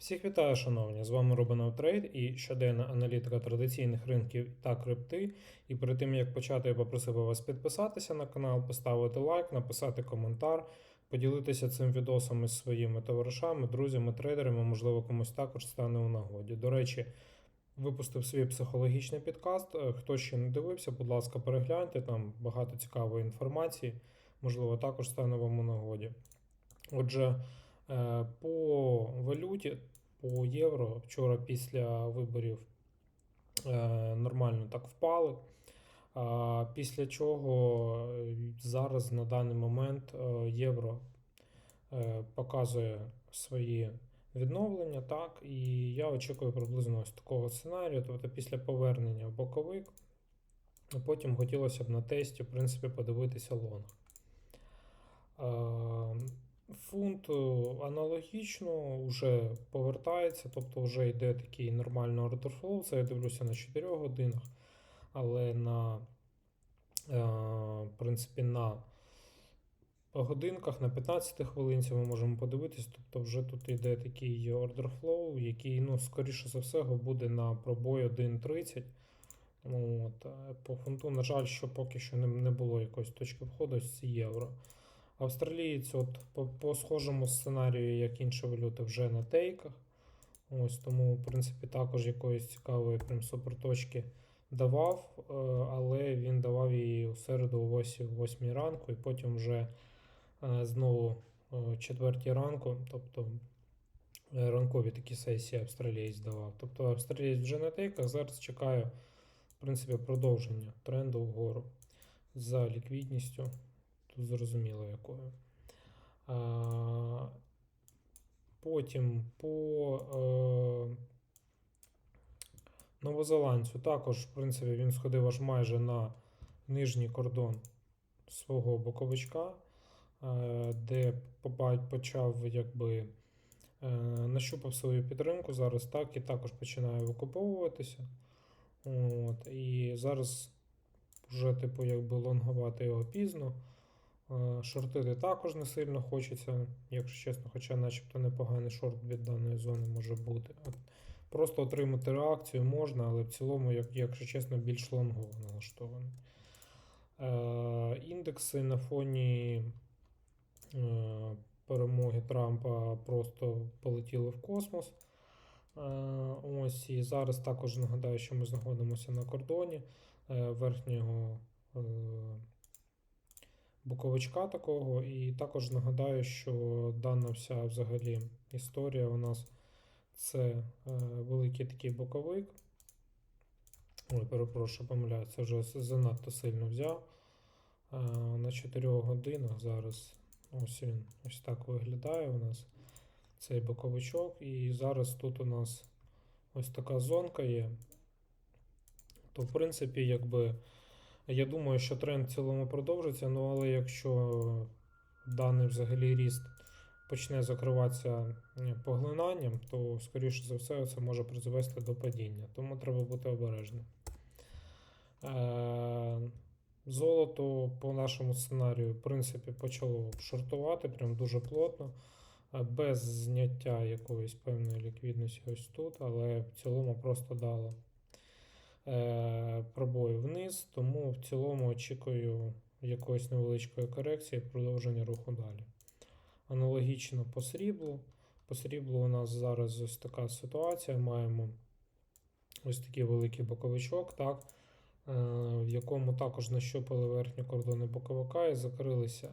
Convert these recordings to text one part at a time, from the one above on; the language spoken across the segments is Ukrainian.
Всіх вітаю, шановні! З вами Робинов Трейд і щоденна аналітика традиційних ринків та крипти. І перед тим як почати, я попросив вас підписатися на канал, поставити лайк, написати коментар, поділитися цим відосом із своїми товаришами, друзями, трейдерами, можливо, комусь також стане у нагоді. До речі, випустив свій психологічний підкаст. Е, Хто ще не дивився, будь ласка, перегляньте там багато цікавої інформації, можливо, також стане вам у нагоді. Отже. Е, По валюті, по євро, вчора після виборів е, нормально так впали. Після чого е, зараз на даний момент е, євро показує свої відновлення, так, і я очікую приблизно ось такого сценарію, тобто після повернення в боковик, потім хотілося б на тесті, в принципі, подивитися лонг. Фунт е, аналогічно вже повертається, тобто вже йде такий нормальний flow. Це я дивлюся на 4 годинах, але на е, в принципі, на годинках, на 15 хвилинці ми можемо подивитись. Тобто вже тут йде такий flow, який, ну, скоріше за все, буде на пробой 1.30. От. е, По фунту, на жаль, що поки що не було якоїсь точки входу з євро. Австралієць от по, по схожому сценарію, як інші валюти, вже на тейках. Ось Тому, в принципі, також якоїсь цікавої прям суперточки давав, е, але він давав її у середу о 8 ранку, і потім вже е, знову о 4 ранку, тобто е, ранкові такі сесії австралієць давав. Тобто австралієць вже на тейках, зараз чекаю в принципі, продовження тренду вгору за ліквідністю. Тут зрозуміло якою. Потім по е, новозеландцю також, в принципі, він сходив аж майже на нижній кордон свого боковичка, е, де почав якби е, нащупав свою підтримку зараз так і також починає викуповуватися. От, І зараз вже, типу, якби лонгувати його пізно. Е, Шортити також не сильно хочеться, якщо чесно, хоча начебто непоганий шорт від даної зони може бути. От Просто отримати реакцію можна, але в цілому, як, якщо чесно, більш лонгово налаштований. Е, Індекси на фоні е, перемоги Трампа просто полетіли в космос. Е, Ось і зараз також нагадаю, що ми знаходимося на кордоні е, верхнього. е, боковичка такого. І також нагадаю, що дана вся взагалі історія у нас це е, великий такий боковик. Ой, перепрошую, помиляю, це вже занадто сильно взяв. Е, на 4 годинах зараз ось він ось так виглядає у нас цей боковичок. І зараз тут у нас ось така зонка є. То, в принципі, якби. Я думаю, що тренд в цілому продовжиться, ну але якщо даний взагалі ріст почне закриватися поглинанням, то, скоріше за все, це може призвести до падіння. Тому треба бути обережним. Е, Золото по нашому сценарію, в принципі, почало шортувати прям дуже плотно, е, без зняття якоїсь певної ліквідності ось тут, але в цілому просто дало пробою вниз, тому в цілому очікую якоїсь невеличкої корекції продовження руху далі. Аналогічно по сріблу. По сріблу у нас зараз ось така ситуація. Маємо ось такий великий боковичок, так, е, в якому також нащупали верхні кордони боковика і закрилися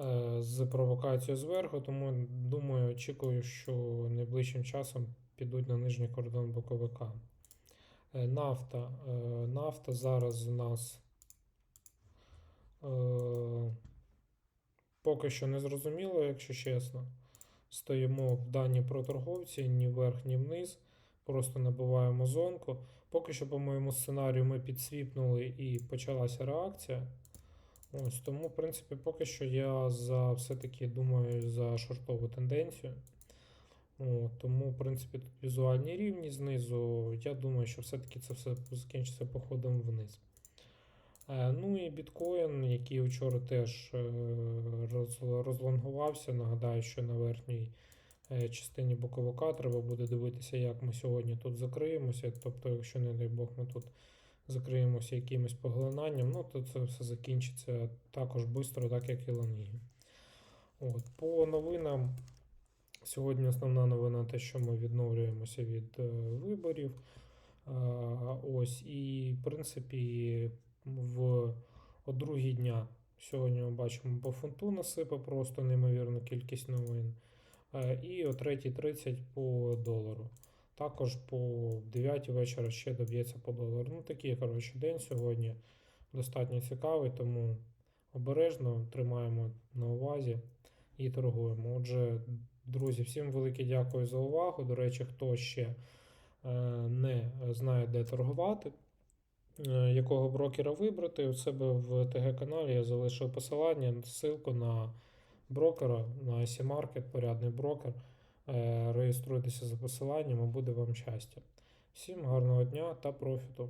е, з провокацією зверху, тому думаю, очікую, що найближчим часом підуть на нижній кордон боковика. Е, Нафта. Е, Нафта зараз у нас е, поки що не зрозуміло, якщо чесно. Стоїмо в даній проторговці ні вверх, ні вниз. Просто набиваємо зонку. Поки що, по моєму сценарію, ми підсвіпнули і почалася реакція. Ось Тому, в принципі, поки що я за все-таки думаю за шортову тенденцію. О, тому, в принципі, тут візуальні рівні знизу. Я думаю, що все-таки це все закінчиться походом вниз. Е, ну і біткоін, який вчора теж е, роз- розлонгувався. Нагадаю, що на верхній е, частині боковика. Треба буде дивитися, як ми сьогодні тут закриємося. Тобто, якщо, не дай Бог, ми тут закриємося якимось поглинанням, ну то це все закінчиться також швидко, так як і лонги. От, по новинам. Сьогодні основна новина те, що ми відновлюємося від е, виборів. Е, ось, і, в принципі, в другій дня сьогодні ми бачимо по фунту насипа просто неймовірну кількість новин. Е, і о 3.30 по долару. Також по 9 вечора ще доб'ється по долару. Ну, такий, коротше, день сьогодні достатньо цікавий, тому обережно тримаємо на увазі і торгуємо. Отже, друзі, всім велике дякую за увагу. До речі, хто ще е, не знає, де торгувати, е, якого брокера вибрати, у себе в ТГ-каналі я залишив посилання, ссылку на брокера, на IC Market, порядний брокер. Е, Реєструйтеся за посиланням і буде вам щастя. Всім гарного дня та профіту!